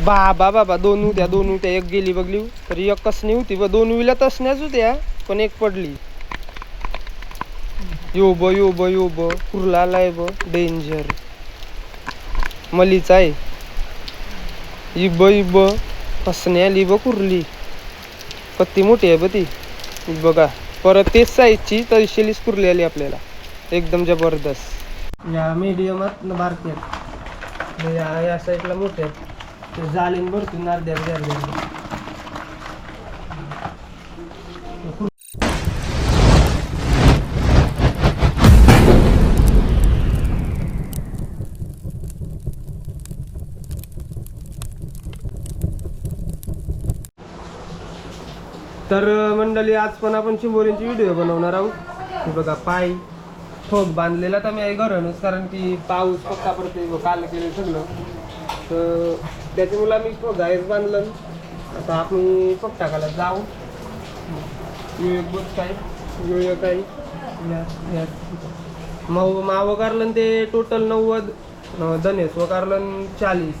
बाबा बाबा दोन होत्या दोन होत्या एक गेली बघली तर एक कसणी होती व दोन विला तसण्याच होत्या पण एक पडली. यो ब यो ब यो ब कुर्लालाय ब डेंजर मलीचा आहे. इब इब कसण्या आली ब कुर्ली. कत्ती मोठी आहे ब ती. बघा. परत तेच साईजची तैशेलीस कुर्ली आली आपल्याला. एकदम जबरदस्त. या मीडियमात भारतीय या या साईडला मोठ्या आहेत. ते जालीन भरतून अर्ध्या अर्ध्या तर मंडळी आज पण आपण चिंबोरींची व्हिडिओ बनवणार आहोत. बघा पाय ठोक बांधलेला तर मी आहे कारण की पाऊस पक्का पडते काल केलं सगळं. तर त्याच्यामुळे मी ठोक आहेच बांधलं. आता आपण पग टाकायला जाऊ. यो एक बस काय यो एक आहे या- या. माव मावं कारलं ते टोटल नव्वद अं, कारलं चाळीस.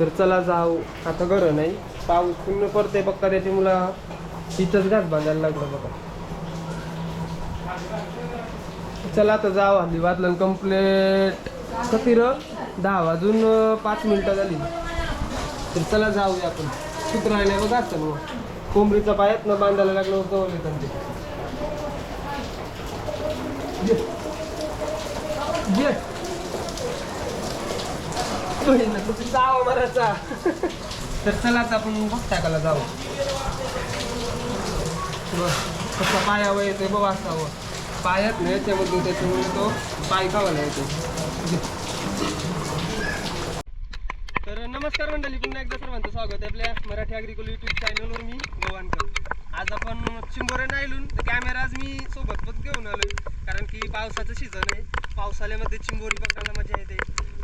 तर चला जाऊ. आता घर नाही. पाऊस पूर्ण पडते बघा त्याची मुला. तिथंच घात बांधायला लागलं बघा. चला आता जाऊ. हल्ली वाजलं कम्प्लेट किती र दहा वाजून पाच मिनिटं झाली. तर चला जाऊया आपण. सूत्र राहिले बघा असतं मग. कोंबडीचा पायात ना बांधायला लागलं होतं येतात ते. मराचा तर चला आता आपण बघ टाकायला जाऊ कसा पायावर येते बघ असावं पायात नाही याच्यामध्ये त्याच्यामुळे तो पाय खावायला येतो तर नमस्कार मंडळी पुन्हा एकदा सर्वांचं स्वागत आहे आपल्या मराठी अग्रिकल युट्यूब चॅनलवर मी गोवानकर आज आपण चिंबोरे नायलून कॅमेरा आज मी सोबत घेऊन आलोय. कारण की पावसाचं सीझन आहे. पावसाळ्यामध्ये चिंबोरी पकडायला मजा येते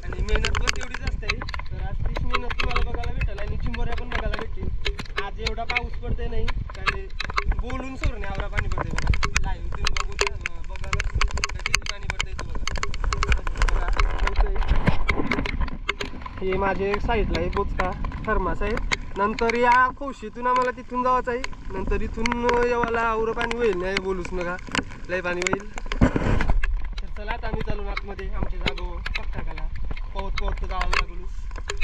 आणि मेहनत पण तेवढीच असते तर आज तीच मेहनत तुम्हाला बघायला भेटेल आणि चिंबोऱ्या पण बघायला भेटतील आज एवढा पाऊस पडते नाही कारण बोलून सोडणे आवरा पाणी पडते बघा लाईव्ह तुम्ही बघू द्या, बघायला तर किती पाणी पडते इथं बघा बघा, होतंय. माझे माझे साईडला आहे बोचका थर्मास आहे नंतर या खोशीतून आम्हाला तिथून जायचं आहे. नंतर इथून येवाला आवरं पाणी होईल नाही बोलूच नका. लय पाणी होईल. तर चला आता आम्ही चालू आतमध्ये आमच्या जागो पग टाकायला पवत पवत जावं लागलो.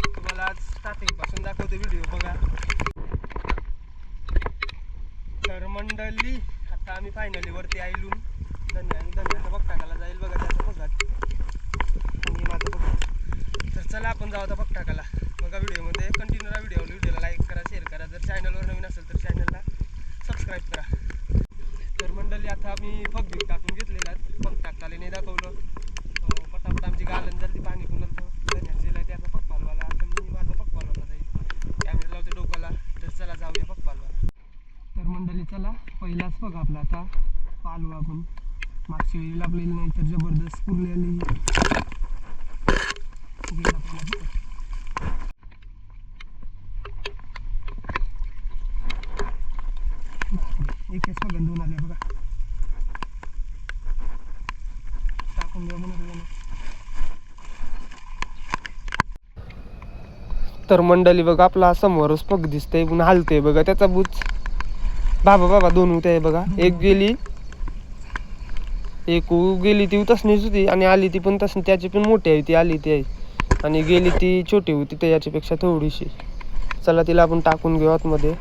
तुम्हाला आज स्टार्टिंगपासून दाखवतो व्हिडिओ बघा. तर मंडळी आता आम्ही फायनली वरती आईलून. धन्यवाद धन्यवाद धन्याचा जाईल बघा बघा आणि माझं बघा तर चला आपण जाऊ आता फक्त टाकायला बघा व्हिडिओमध्ये. कंटिन्यू राहा व्हिडिओ व्हिडिओला लाईक करा शेअर करा. जर चॅनलवर नवीन असेल तर चॅनलला सबस्क्राईब करा. तर मंडळी आता आम्ही फग बीक टाकून घेतलेला फग टाकताले नाही दाखवलं. पटापट आमची गालन जर ती पाणी पुन्हा तर त्याचा फग पालवाला आता मी माझा फग पालवाला जाईल. कॅमेरा लावते डोक्याला. तर चला जाऊया फग पालवाला तर मंडळी चला. पहिलाच बघ आपला आता. पालू आपण मागच्या वेळी लाभलेली नाही तर जबरदस्त पुरलेली. आले बघा. टाकून द्या ना. तर मंडळी बघा आपला समोरच पग दिसतंय पुन्हा हालते बघा त्याचा बुच बाबा बाबा दोन होते आहे बघा. एक गेली. एक गेली ती तसनीच होती आणि आली ती पण तसं त्याची पण मोठी आहे ती आली ती आहे. आणि गेली ती छोटी होती तर याच्यापेक्षा थोडीशी. चला तिला आपण टाकून घेऊ आतमध्ये.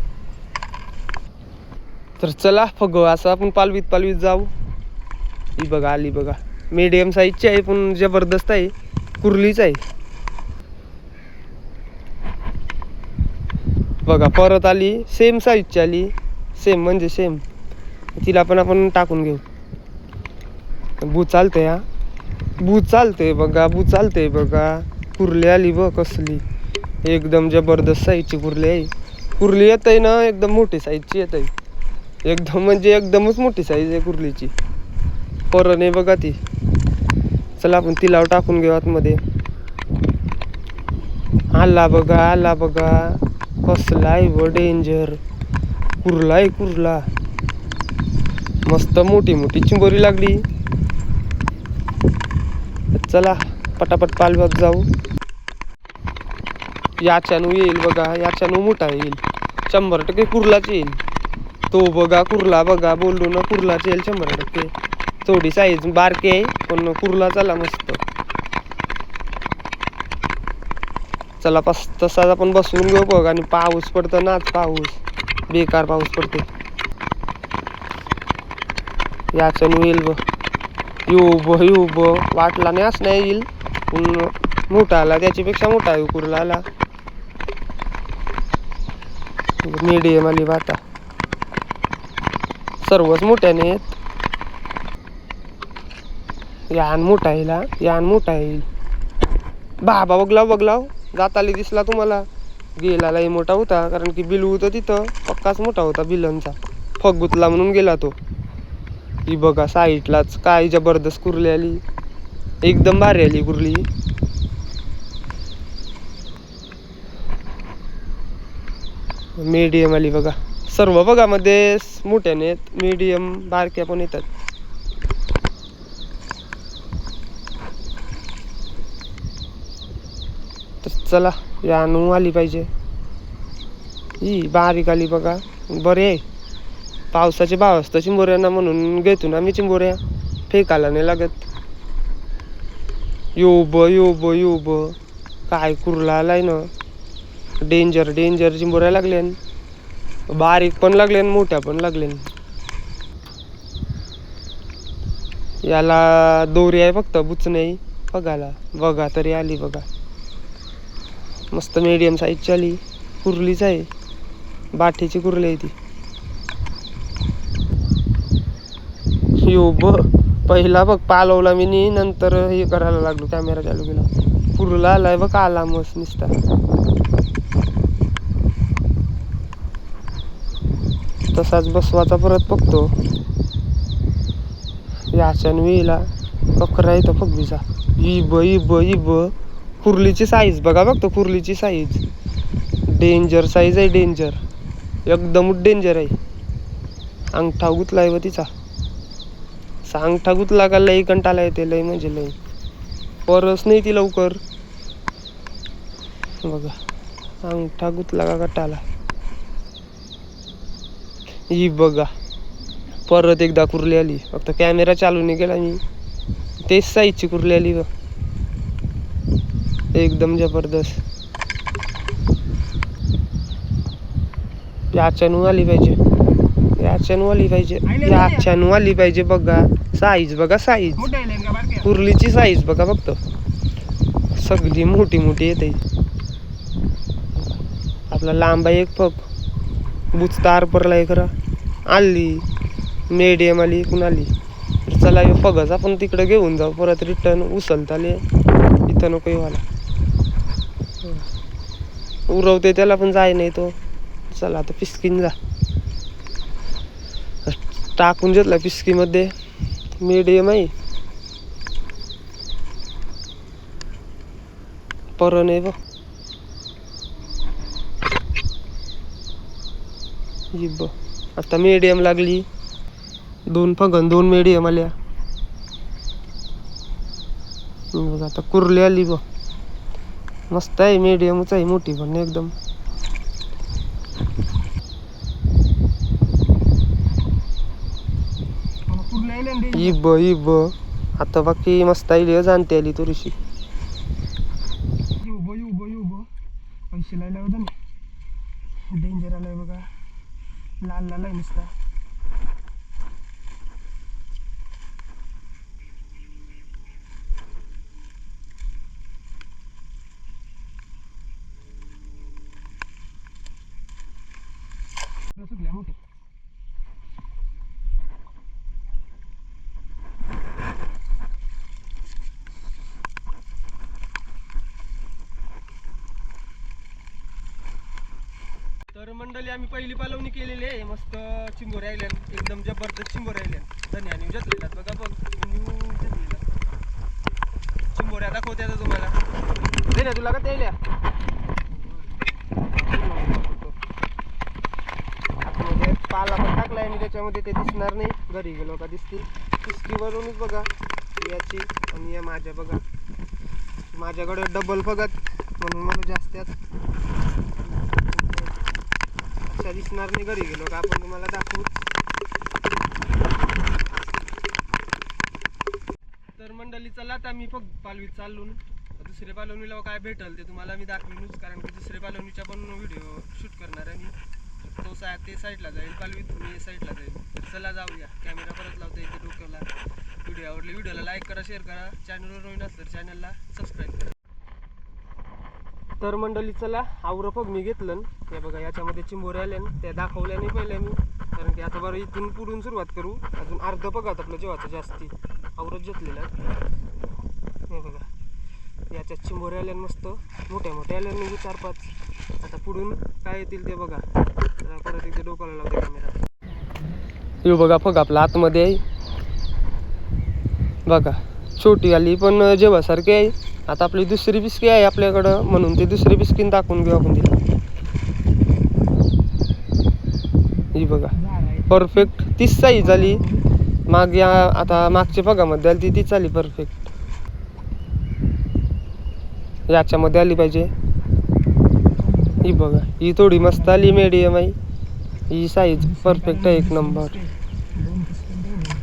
तर चला फग असं आपण पालवीत पालवीत जाऊ. ही बघा आली बघा. मीडियम साईजची आहे पण जबरदस्त आहे. कुर्लीच आहे. बघा परत आली. सेम साईजची आली. सेम म्हणजे सेम तिला पण आपण टाकून घेऊ. बू चालते हा. बू चालते बघा बू चालते बघा. कुर्ली आली बघ कसली. एकदम जबरदस्त साईजची कुर्ली आहे. कुर्ली येत आहे ना एकदम मोठी साईजची येत आहे एकदम म्हणजे एकदमच मोठी साईज आहे कुर्लीची. पोरं नाही बघा ती. चला आपण तिला टाकून घेऊ आतमध्ये. आला बघा आला बघा. कसला आहे व डेंजर कुर्ला आहे कुर्ला. मस्त मोठी मोठी चिंबोरी लागली. चला. पटापट पालवात जाऊ. याच्यानं येईल बघा याच्यानं मोठा येईल. शंभर टक्के कुर्लाच येईल. तो बघा कुर्ला बघा बोललो ना कुर्लाच येईल शंभर टक्के. थोडी साईज बारकी आहे पण कुर्ला चला मस्त. चला पस तसाच आपण बसवून घेऊ बघ आणि पाऊस पडतो ना आज पाऊस. बेकार पाऊस पडतो. याच्यानू येईल बघ. येऊ ब येऊ ब वाटला नाही असं नाही येईल. मोठा आला त्याच्यापेक्षा मोठा आहे आला. मीडियम आली बाता सर्वच मोठ्याने आहेत यान मोठा येईल यान मोठा येईल. बाबा बघलाव बघलाव. जाताली दिसला तुम्हाला. गेला लई मोठा होता कारण की बिल होतं तिथं. पक्काच मोठा होता बिलनचा. फगुतला म्हणून गेला तो. ही बघा साईडलाच काय जबरदस्त कुरली आली. एकदम भारी आली कुर्ली. मीडियम आली बघा. सर्व बघा मध्ये मोठ्याने आहेत मीडियम बारक्या पण येतात. तर चला यानू आली पाहिजे. ही बारीक आली बघा. बरे. आहे पावसाचे भाव असतं चिंबोऱ्यांना म्हणून घेतो ना मी चिंबोऱ्या. फेकायला नाही लागत. यो ब यो ब यो ब काय कुरला आलाय ना. डेंजर डेंजर चिंबोऱ्या लागल्यान. बारीक पण लागल्यान मोठ्या पण लागल्यान. याला दोरी आहे फक्त बुच नाही. बघायला बघा तरी आली बघा. मस्त मीडियम साईजची आली. कुर्लीच आहे. बाठीची कुर्ली आहे ती. यो ब पहिला बघ पालवला मी नी नंतर हे करायला लागलो कॅमेरा चालू केला. पुरला आलाय बघ आला मस्त निसता. तसाच बसवाचा परत बघतो. याच्यान वेळेला बकरा येतो फगवीचा इब इब इब. कुर्लीची साईज बघा बघतो कुर्लीची साईज डेंजर साईज आहे डेंजर एकदम डेंजर आहे. अंगठा गुतलाय व तिचा. सांग अंगठा गुतला का लई कंटाला येते लई म्हणजे लई. परस नाही ती लवकर. बघा अंगठा गुतला का कटाला ही बघा परत एकदा कुर्ली आली. फक्त कॅमेरा चालू नाही केला मी. तेच साईजची कुर्ली आली बघ. एकदम जबरदस्त. अचानक आली पाहिजे. याच्यानू आली पाहिजे. याच्यानू आली पाहिजे बघा. साईज बघा साईज कुर्लीची साईज बघा फक्त. सगळी मोठी मोठी येते. आपला लांब एक पग बुचतार परला एक खरा. आली. मीडियम आली इकून आली. तर चला ह्यो पगच आपण तिकडे घेऊन जाऊ. परत रिटर्न उचलता आले. इथं नको येवाला उरवते त्याला पण जाय नाही तो. चला आता पिस्कीन जा. टाकून घेतला पिस्कीमध्ये मीडियम आहे. परण आहे बघ. बघ. आता मीडियम लागली. दोन फगन दोन मीडियम आल्या. बघ आता कुर्ली आली बघ. मस्त आहे मीडियमच आहे मोठी पण एकदम मला इब इब. ब ब आता बाकी मस्त आली जाणते आली थोडीशी. उभं बो येऊ येऊ पैसे लायला होता ना. डेंजर आलाय बघा. लाल लाल आहे नुसता. तर मंडळी आम्ही पहिली पालवणी केलेली आहे. मस्त चिंबोऱ्या राहिल्या. एकदम जबरदस्त चिंबोऱ्या राहिल्या. धन्याने घेतलेल्या बघा बघ न्यू चिंबोऱ्या दाखवते आता तुम्हाला. धन्या तुला का त्याल्या? म्हणजे पाला पण टाकलाय आणि त्याच्यामध्ये ते दिसणार नाही. घरी गेलो का दिसतील. पिस्कीवरूनच बघा. याची आणि या माझ्या बघा. माझ्याकडे डबल बघत म्हणून मला जास्त यात अशा दिसणार नाही घरी. गेलो का आपण तुम्हाला दाखवू. तर मंडळी चला आता मी फक्त पालवीत चाललो दुसऱ्या पालवणीला काय भेटल ते तुम्हाला मी दाखवीनच कारण की दुसऱ्या पालवणीच्या पण व्हिडिओ शूट करणार आहे मी. तो सा ते साईडला जाईल पालवीत मी साईडला जाईल. तर चला जाऊया. कॅमेरा परत लावता इथे डोक्याला. व्हिडिओ आवडले व्हिडिओला लाईक करा शेअर करा. चॅनलवर नवीन असलं तर चॅनलला सबस्क्राईब करा. तर मंडळी चला आवरं बघ मी घेतलं हे बघा याच्यामध्ये चिंबोरे आले त्या दाखवल्या नाही पहिल्या मी. कारण की आता बरं इथून पुढून सुरुवात करू. अजून अर्ध बघा आपलं जेवाचं जास्ती. आवरत घेतलेलं हे बघा. याच्यात चिंबोरे आल्या मस्त. मोठ्या मोठ्या आल्या म्हणजे चार पाच. आता पुढून काय येतील ते बघा. परत एकदा डोक्याला लावते कॅमेरा यो बघा फग आपला आतमध्ये आहे. बघा छोटी आली पण जेवासारखी आहे. आता आपली दुसरी बिस्की आहे आपल्याकडं म्हणून ते दुसरी बिस्कीन दाखवून घेऊ आपण तिला. ही बघा. परफेक्ट तीच साईज झाली. माग या आता मागच्या भागामध्ये आली ती तीच आली परफेक्ट याच्यामध्ये आली पाहिजे. ही बघा. ही थोडी मस्त आली मीडियम आहे. ही साईज परफेक्ट आहे एक नंबर दोन पिस्टन ठेवले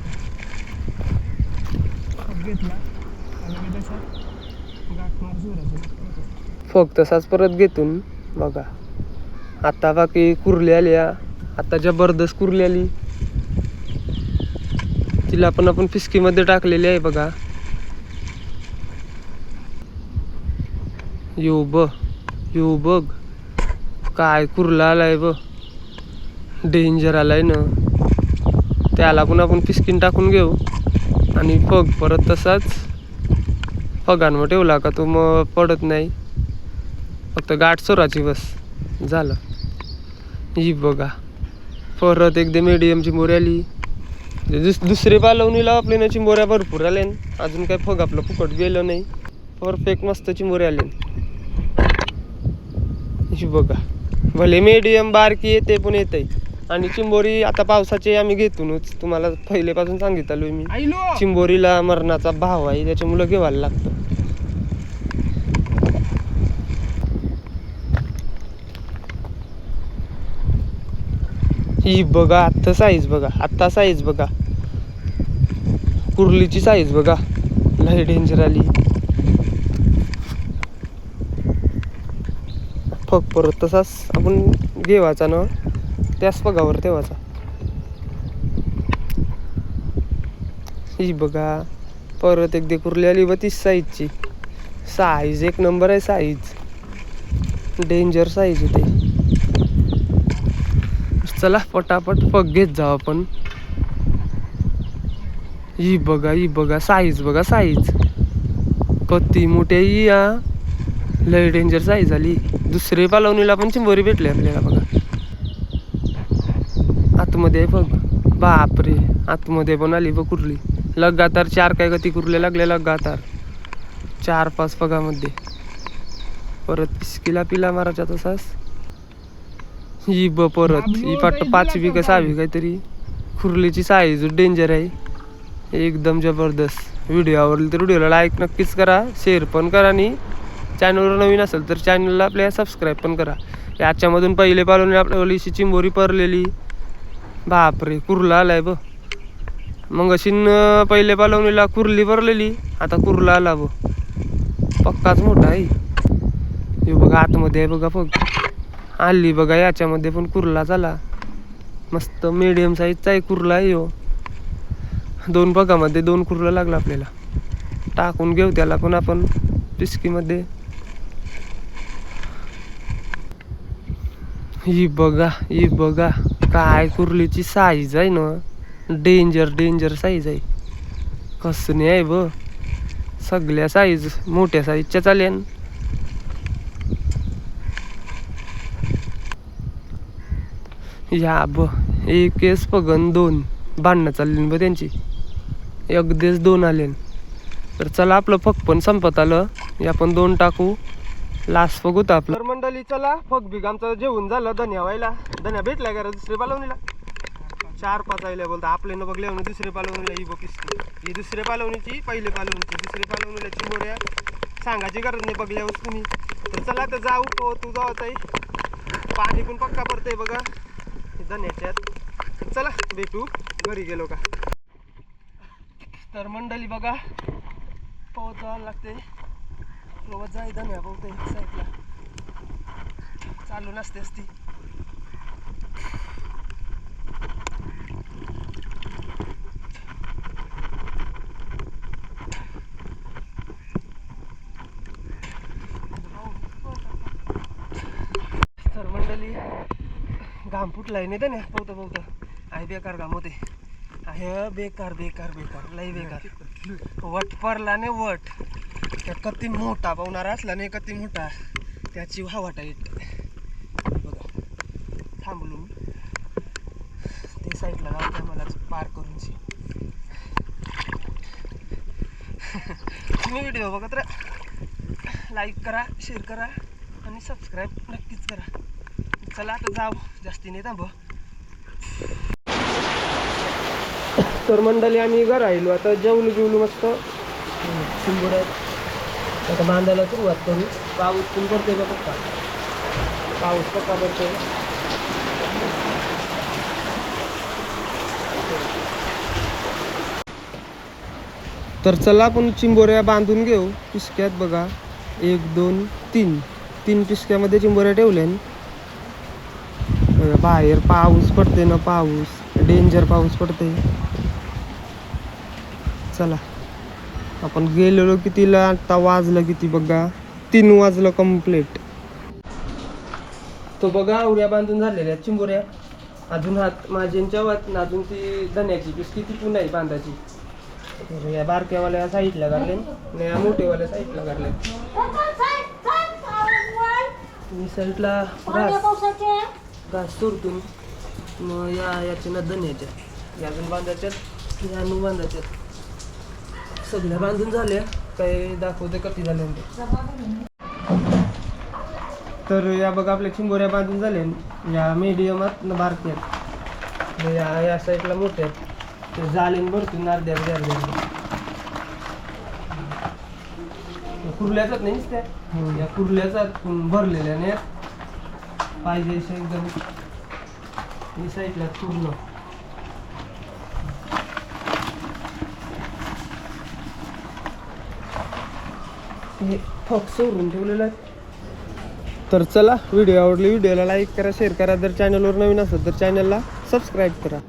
फक्त घेतला आणि मी तसा गाठ मार जोराचं फक्त तसाच परत घेतून बघा. आता बाकी कुर्ली आल्या आता जबरदस्त कुर्ली आली. तिला पण आपण फिसकीमध्ये टाकलेली आहे बघा. यो ब यो बघ. काय कुर्ला आलाय ब डेंजर आलाय ना. त्याला पण आपण फिसकीन टाकून घेऊ. आणि फग परत तसाच फगांवर ठेवला का तो मग पडत नाही. फक्त गाठ चोराची बस. झालं. ही बघा. परत एकदा मीडियमची मोरी आली. दुस दुसरे पालवणीला आपले ना चिंबोऱ्या भरपूर आले अजून काय फग आपलं फुकट गेलं नाही. परफेक्ट मस्त चिंबोरे आले ही बघा. भले मीडियम बारकी येते पण येते आणि चिंबोरी आता पावसाचे आम्ही घेतूनच तुम्हाला पहिलेपासून सांगितलं मी. चिंबोरीला मरणाचा भाव आहे त्याच्यामुळं घेवायला लागतं. ही बघा आत्ता साईज बघा आत्ता साईज बघा. कुर्लीची साईज बघा. लय डेंजर आली. फक परत तसाच आपण घेवाचा ना. त्याच पगावर ठेवायचा. ही बघा. परत एकदा कुर्ली आली व तीस साईजची साईज एक नंबर आहे साईज डेंजर साईज आहे ते. चला पटापट पग घेत जाऊ आपण. ही बघा ही बघा साईज बघा साईज कती मोठे ही या लय डेंजर साईज आली. दुसरे पालवणीला पण चिंबोरी भेटली आपल्याला बघा. आतमध्ये आहे बघ. बापरे आतमध्ये पण आली बघ कुर्ली. लगातार चार काय गती कुर्ले लागले लगातार. चार पाच पगामध्ये परत पिसकीला पिला मारायचा तसाच. ही ब परत ही पाट पाचवी का सहावी काहीतरी. कुर्लीची साईज डेंजर आहे. एकदम जबरदस्त. व्हिडिओ आवडली तर व्हिडिओला लाईक नक्कीच करा शेअर पण करा आणि चॅनलवर नवीन असेल तर चॅनलला आपल्या सबस्क्राईब पण करा. याच्यामधून पहिले पालवणी आपल्या ओलीशी चिंबोरी परलेली. बापरे कुर्ला आलाय ब मग अशी न पहिले पालवणीला कुर्ली भरलेली आता कुर्ला आला ब पक्काच मोठा आहे. हे बघा आतमध्ये आहे बघा फक्त. आली बघा याच्यामध्ये पण कुर्ला झाला. मस्त मिडियम साईजचा आहे कुर्ला आहे हो दोन बघामध्ये दोन कुर्ला लागला आपल्याला. टाकून घेऊ त्याला पण आपण पिस्कीमध्ये ही बघा ही बघा काय कुर्लीची साईज आहे ना. डेंजर डेंजर साईज आहे. कसणे आहे ब सगळ्या साईज मोठ्या साईजच्या चालेल या ब एक केस पगन दोन. भांडणं चालली ब त्यांची. एक देश दोन आले. तर चला आपलं फक पण संपत आलं. या पण दोन टाकू. लास्ट फग होतं आपलं. तर मंडळी चला. फग बिग आमचं जेवण झालं. धन्या व्हायला. धन्या भेटला का रे दुसरे पालवणीला? चार पाच आयल्या बोलता. आपले न बघले म्हणून दुसरे पालवणीला ही बघीस ही दुसरे पालवणीची पहिले पालवणीची. दुसरे पालवणीला चिमोऱ्या सांगायची गरज नाही बघल्यावर तुम्ही. तर चला तर जाऊ. तो तू जाऊ ताई. पाणी पण पक्का पडतंय बघा. धन्याच्यात चला भेटू. घरी गेलो का? तर मंडळी बघा पोहत जावं लागते पोहत जाय धन्या पोहते साईडला. चालू नसते असती तर मंडळी घाम फुटलाय नाही ना पवता पवता. आहे बेकार काम होते आहे बेकार बेकार बेकार. लय बेकार. वट पडला नाही वट. त्या कती मोठा पावणारा असला नाही कती मोठा. त्याची वाटा येत बघा. थांबलो ते साईडला लावते मला पार करून तुम्ही व्हिडिओ बघत राहा. लाईक करा शेअर करा आणि सबस्क्राईब नक्कीच करा. चला आता जाऊ. जास्ती नाही थांब तर मंडळी आम्ही घर राहिलो. आता जेवलो जेवलो मस्त. शिंबोड्यात आता बांधायला सुरुवात करू. पाऊस पण पडतोय का पक्का पाऊस पक्का पडतोय? तर चला आपण चिंबोऱ्या बांधून घेऊ. पिसक्यात बघा. एक दोन तीन. तीन पिसक्यामध्ये चिंबोऱ्या ठेवल्या बघा, बाहेर पाऊस पडते ना पाऊस. डेंजर पाऊस पडते चला. आपण गेलेलो कितीला? आता वाजलं किती बघा? तीन वाजलं कंप्लीट तो बघा उड्या बांधून झालेल्या चिंबोऱ्या. अजून हात माझ्यांच्या वात अजून ती धन्याची पीस किती पुन्हा आहे बांधायची तर या बारक्यावाल्या साईडला काढले आणि या मोठेवाल्या साईडला काढले. मी साईडला घास सोडतून मग या याच्या ना धन्याच्या याजून बांधायच्यात यानू बांधायच्यात. सगळ्या बांधून झाल्या. काही दाखवते कधी झाल्या ते तर या बघा आपल्या चिंबोऱ्या बांधून झाल्या. या मीडियमात न या या साईडला मोठ्या आहेत. ते जालीन भरतून अर्ध्या अर्ध्या अर्ध्या कुर्ल्याचाच नाही त्या या कुर्ल्याचा भरलेल्या नाही पाहिजे एकदम मिसाईटला पूर्ण. हे फॉक सोडून ठेवलेलं आहे. तर चला व्हिडिओ आवडली व्हिडिओला लाईक करा शेअर करा. जर चॅनलवर नवीन असेल तर चॅनलला सबस्क्राईब करा.